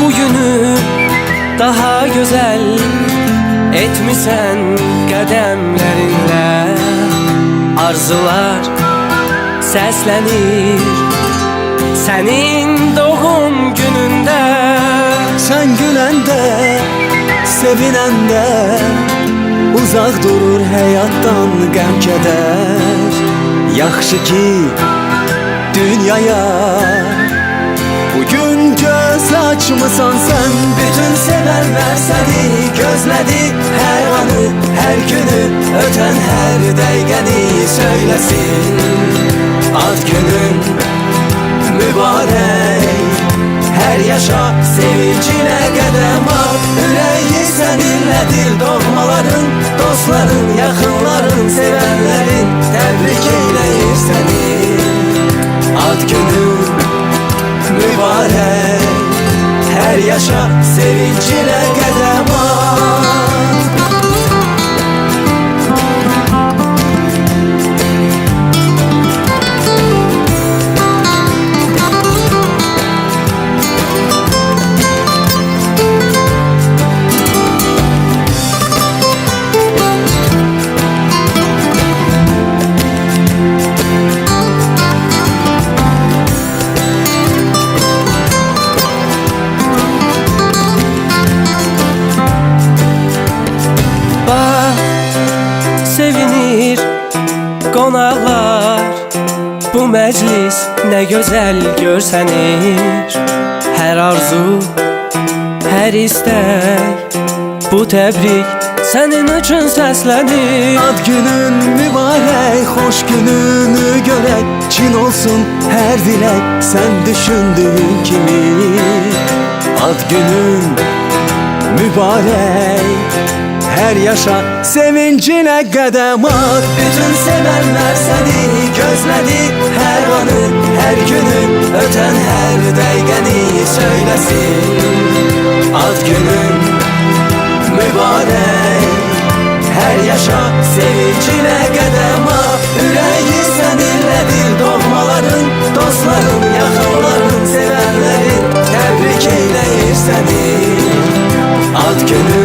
bugünü daha güzel etmisen kademlerinle Arzular seslenir. Senin doğum gününde Sen gülen de sevinen de uzak durur hayattan gəm kədər Yaxşı ki dünyaya bugün açmısan sen Bütün severler seni gözledi Her anı, her günü öten her dəqiqəni söylesin. Ad günün mübarek Her yaşa sevincine qədəm at. Ürəyi səninlədir doğmaların Dostların, yaxınların, sevənlərin yaşa sevincine qonaqlar Bu məclis nə gözəl görsənir Hər arzu, hər istək Bu təbrik sənin üçün səslənir Ad günün mübarek, hoş gününü görek Çin olsun her dilek, sen düşündüğün kimi Ad günün mübarek. Her yaşa Sevincine kadem at Bütün sevenler seni gözledi Her anı, her günü Öten her dəqiqəni söylesin. Ad günün mübarək Her yaşa sevincine kadem at Ürəyi səninlədir doğmaların Dostların, yakınların, sevenlerin Tebrik eyleyir seni. Ad günün